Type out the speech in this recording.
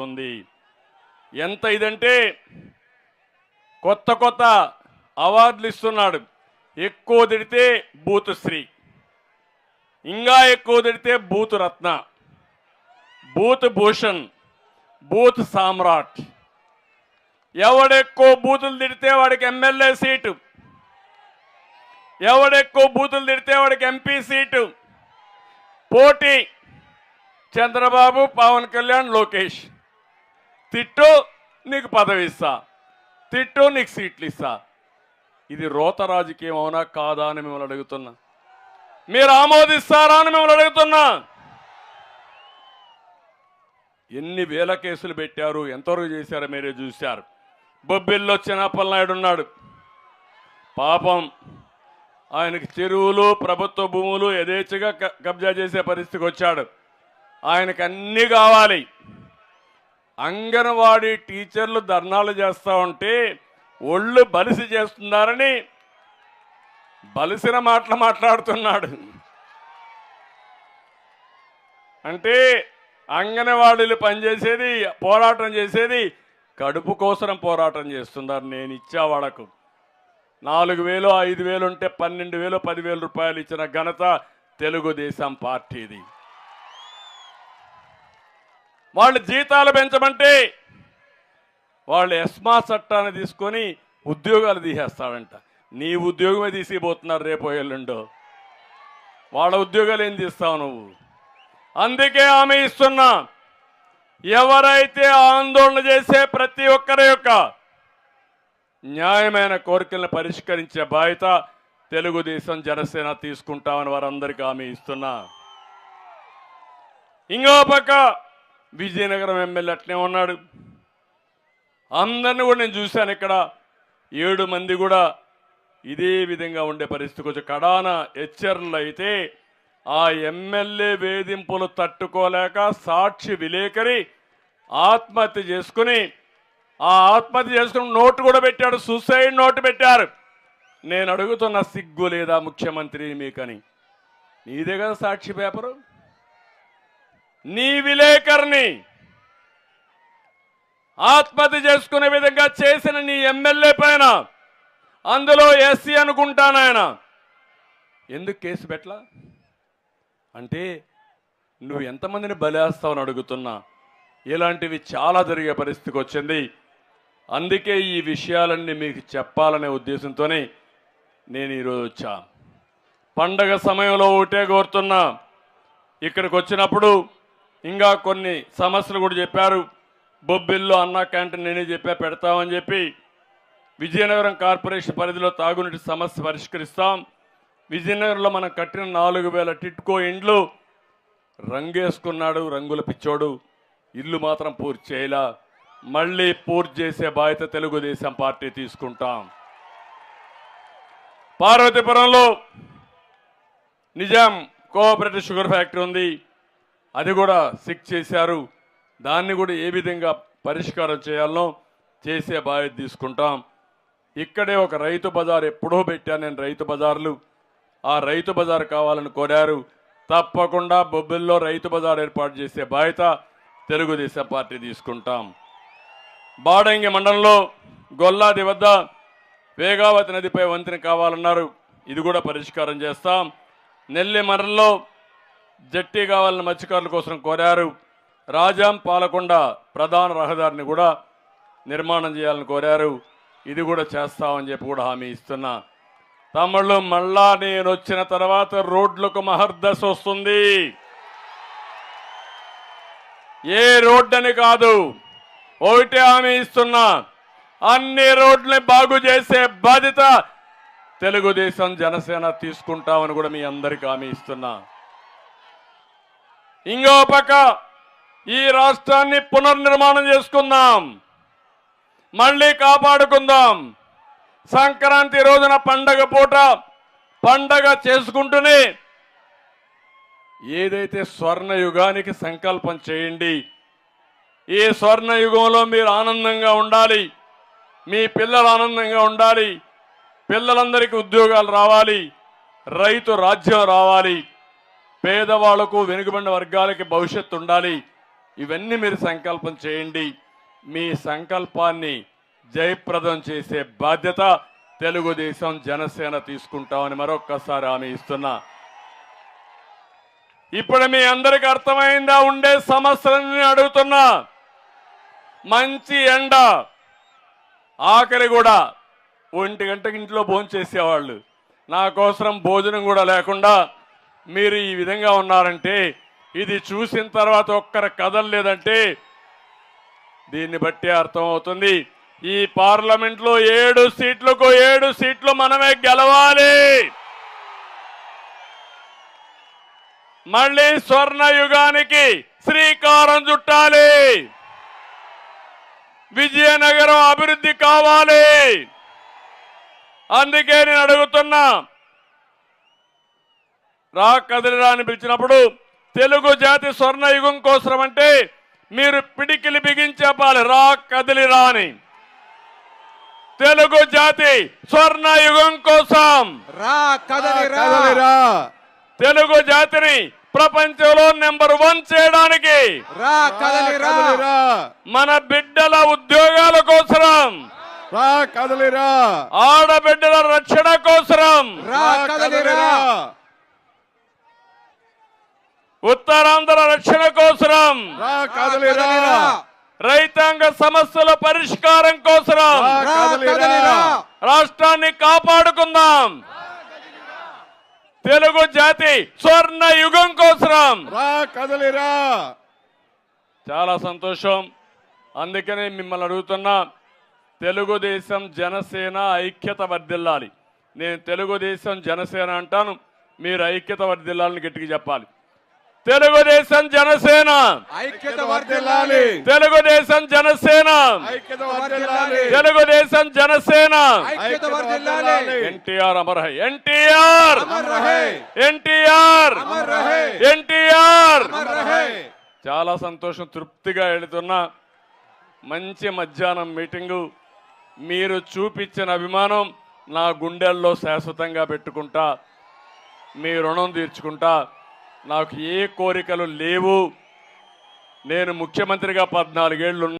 ఉంది ఎంత ఇదంటే కొత్త కొత్త అవార్డులు ఇస్తున్నాడు. ఎక్కువ తిడితే బూత్ శ్రీ ఇంకా ఎక్కువ తిడితే బూత్ రత్న. బూత్ భూషణ్ బూత్ సామ్రాట్. ఎవడెక్కువ బూతులు తిడితే వాడికి ఎమ్మెల్యే సీటు. ఎవడెక్కువ బూతులు తిడితే వాడికి ఎంపీ సీటు. పోటీ. చంద్రబాబు పవన్ కళ్యాణ్ లోకేష్. తిట్టు నీకు పదవి ఇస్తా. తిట్టు నీకు సీట్లు ఇస్తా. ఇది రోత రాజకీయం అవునా కాదా అని మిమ్మల్ని అడుగుతున్నా. మీరు ఆమోదిస్తారా అని మిమ్మల్ని అడుగుతున్నా. ఎన్ని వేల కేసులు పెట్టారు ఎంతవరకు చేశారో మీరే చూశారు. బొబ్బిల్లో చిన్నప్పలనాయుడు ఉన్నాడు. పాపం ఆయనకి చెరువులు ప్రభుత్వ భూములు యథేచ్ఛగా కబ్జా చేసే పరిస్థితికి వచ్చాడు. ఆయనకు అన్నీ కావాలి. అంగన్వాడీ టీచర్లు ధర్నాలు చేస్తూ ఉంటే ఒళ్ళు బలిసి చేస్తున్నారని బలిసిన మాటలు మాట్లాడుతున్నాడు. అంటే అంగన్వాడీలు పనిచేసేది పోరాటం చేసేది కడుపు కోసం పోరాటం చేస్తున్నారు. నేను ఇచ్చా వాళ్ళకు నాలుగు వేలు ఐదు వేలు ఉంటే పన్నెండు వేలు పదివేల రూపాయలు ఇచ్చిన ఘనత తెలుగుదేశం పార్టీది. వాళ్ళు జీతాలు పెంచమంటే వాళ్ళు ఎస్మా చట్టాన్ని తీసుకొని ఉద్యోగాలు తీసేస్తాడంట నీ ఉద్యోగమే తీసిపోతున్నారు రేపు ఎల్లుండో. వాళ్ళ ఉద్యోగాలు ఏం తీస్తావు నువ్వు? అందుకే ఆమె ఇస్తున్నా. ఎవరైతే ఆందోళన చేసే ప్రతి ఒక్కరి యొక్క న్యాయమైన కోరికలను పరిష్కరించే బాధ్యత తెలుగుదేశం జనసేన తీసుకుంటామని వారందరికీ హామీ ఇస్తున్నా. ఇంకో పక్క విజయనగరం ఎమ్మెల్యే అట్నే ఉన్నాడు. అందరిని కూడా నేను చూశాను ఇక్కడ. ఏడు మంది కూడా ఇదే విధంగా ఉండే పరిస్థితికి వచ్చి కడాన హెచ్చరులు అయితే ఆ ఎమ్మెల్యే వేధింపులు తట్టుకోలేక సాక్షి విలేకరి ఆత్మహత్య చేసుకుని ఆ ఆత్మహత్య చేసుకుని నోటు కూడా పెట్టాడు సూసైడ్ నోటు పెట్టారు. నేను అడుగుతున్న సిగ్గు లేదా ముఖ్యమంత్రి మీకని? నీదే కదా సాక్షి పేపరు? నీ విలేకరిని ఆత్మహత్య చేసుకునే విధంగా చేసిన నీ ఎమ్మెల్యే పైన అందులో ఎస్సీ అనుకుంటానాయన ఎందుకు కేసు పెట్టలా? అంటే నువ్వు ఎంతమందిని బలేస్తావని అడుగుతున్నా? ఇలాంటివి చాలా జరిగే పరిస్థితికి వచ్చింది. అందుకే ఈ విషయాలన్నీ మీకు చెప్పాలనే ఉద్దేశంతోనే నేను ఈరోజు వచ్చా. పండగ సమయంలో ఒకటే కోరుతున్నా. ఇక్కడికి వచ్చినప్పుడు ఇంకా కొన్ని సమస్యలు కూడా చెప్పారు. బొబ్బిల్లో అన్నా క్యాంటీన్ నేనే చెప్పా పెడతామని చెప్పి. విజయనగరం కార్పొరేషన్ పరిధిలో తాగునీటి సమస్య పరిష్కరిస్తాం. విజయనగరంలో మనం కట్టిన నాలుగు వేల టిట్కో ఇండ్లు రంగేసుకున్నాడు రంగుల పిచ్చోడు. ఇల్లు మాత్రం పూర్తి చేయలా. మళ్ళీ పూర్తి చేసే బాధ్యత తెలుగుదేశం పార్టీ తీసుకుంటాం. పార్వతీపురంలో నిజాం కోఆపరేటివ్ షుగర్ ఫ్యాక్టరీ ఉంది. అది కూడా సిక్ చేశారు. దాన్ని కూడా ఏ విధంగా పరిష్కారం చేయాలనో చేసే బాధ్యత తీసుకుంటాం. ఇక్కడే ఒక రైతు బజార్ ఎప్పుడో పెట్టాను నేను రైతు బజార్లు. ఆ రైతు బజార్ కావాలని కోరారు. తప్పకుండా బొబ్బిల్లో రైతు బజార్ ఏర్పాటు చేసే బాధ్యత తెలుగుదేశం పార్టీ తీసుకుంటాం. బాడంగి మండలంలో గొల్లాది వద్ద వేగావతి నదిపై వంతెన కావాలన్నారు. ఇది కూడా పరిష్కారం చేస్తాం. నెల్లి జట్టి కావాలని మత్స్యకారుల కోసం కోరారు. రాజాం పాలకొండ ప్రధాన రహదారిని కూడా నిర్మాణం చేయాలని కోరారు. ఇది కూడా చేస్తామని చెప్పి కూడా హామీ ఇస్తున్నా. తమ్ముళ్ళు మళ్ళా నేను వచ్చిన తర్వాత రోడ్లకు మహర్దశ వస్తుంది. ఏ రోడ్డని కాదు ఒకటే హామీ ఇస్తున్నా. అన్ని రోడ్లని బాగు చేసే బాధ్యత తెలుగుదేశం జనసేన తీసుకుంటామని కూడా మీ అందరికీ హామీ ఇస్తున్నా. ఇంకో పక్క ఈ రాష్ట్రాన్ని పునర్నిర్మాణం చేసుకుందాం. మళ్ళీ కాపాడుకుందాం. సంక్రాంతి రోజున పండగ పూట పండగ చేసుకుంటూనే ఏదైతే స్వర్ణ యుగానికి సంకల్పం చేయండి ఈ స్వర్ణ యుగంలో మీరు ఆనందంగా ఉండాలి మీ పిల్లలు ఆనందంగా ఉండాలి పిల్లలందరికీ ఉద్యోగాలు రావాలి రైతు రాజ్యం రావాలి. పేదవాళ్ళకు వెనుకబడిన వర్గాలకి భవిష్యత్తు ఉండాలి. ఇవన్నీ మీరు సంకల్పం చేయండి. మీ సంకల్పాన్ని జయప్రదం చేసే బాధ్యత తెలుగుదేశం జనసేన తీసుకుంటామని మరొక్కసారి హామీ ఇస్తున్నా. ఇప్పుడు మీ అందరికి అర్థమైందా? ఉండే సమస్యలని అడుగుతున్నా. మంచి ఎండ ఆఖరి కూడా ఒంటి గంటకి ఇంట్లో భోంచేసేవాళ్ళు. నా కోసం భోజనం కూడా లేకుండా మీరు ఈ విధంగా ఉన్నారంటే ఇది చూసిన తర్వాత ఒక్కరు కదలలేదంటే దీన్ని బట్టి అర్థమవుతుంది. ఈ పార్లమెంట్లో ఏడు సీట్లకు ఏడు సీట్లు మనమే గెలవాలి. మళ్ళీ స్వర్ణ యుగానికి శ్రీకారం చుట్టాలి. విజయనగరం అభివృద్ధి కావాలి. అందుకే నేను అడుగుతున్నా రా కదిలిరా అని పిలిచినప్పుడు తెలుగు జాతి స్వర్ణ యుగం కోసం అంటే మీరు పిడికిలి బిగించేపాలి రా కదిలిరా అని తెలుగు జాతి స్వర్ణ యుగం కోసం. రా కదలి రా కదలిరా తెలుగు జాతిని ప్రపంచంలో నెంబర్ వన్ చేయడానికి. రా కదలి రా కదలిరా మన బిడ్డల ఉద్యోగాల కోసరం. రా కదలిరా ఆడబిడ్డల రక్షణ కోసరం రా కదలిరా ఉత్తరాంధ్ర రక్షణ కోసరం. రైతాంగ సమస్యల పరిష్కారం కోసరం. రాష్ట్రాన్ని కాపాడుకుందాం. తెలుగు జాతి స్వర్ణ యుగం కోసరం. కదలిరా. చాలా సంతోషం. అందుకనే మిమ్మల్ని అడుగుతున్నా తెలుగుదేశం జనసేన ఐక్యత వర్ధిల్లాలి. నేను తెలుగుదేశం జనసేన అంటాను మీరు ఐక్యత వర్ధిల్లాలని గట్టిగా చెప్పాలి. తెలుగుదేశం జనసేన. ఐక్యత వర్ధిల్లాలి తెలుగుదేశం జనసేన. ఐక్యత వర్ధిల్లాలి తెలుగుదేశం జనసేన. ఐక్యత వర్ధిల్లాలి ఎన్టీఆర్ అమర్ హై ఎన్టీఆర్. అమర్ రహే ఎన్టీఆర్. అమర్ రహే ఎన్టీఆర్. అమర్ రహే చాలా సంతోషం తృప్తిగా వెళుతున్నా మంచి మధ్యాహ్నం మీటింగు. మీరు చూపించిన అభిమానం నా గుండెల్లో శాశ్వతంగా పెట్టుకుంటా మీ రుణం తీర్చుకుంటా నాకు ఏ కోరికలు లేవు. నేను ముఖ్యమంత్రిగా పద్నాలుగేళ్ళు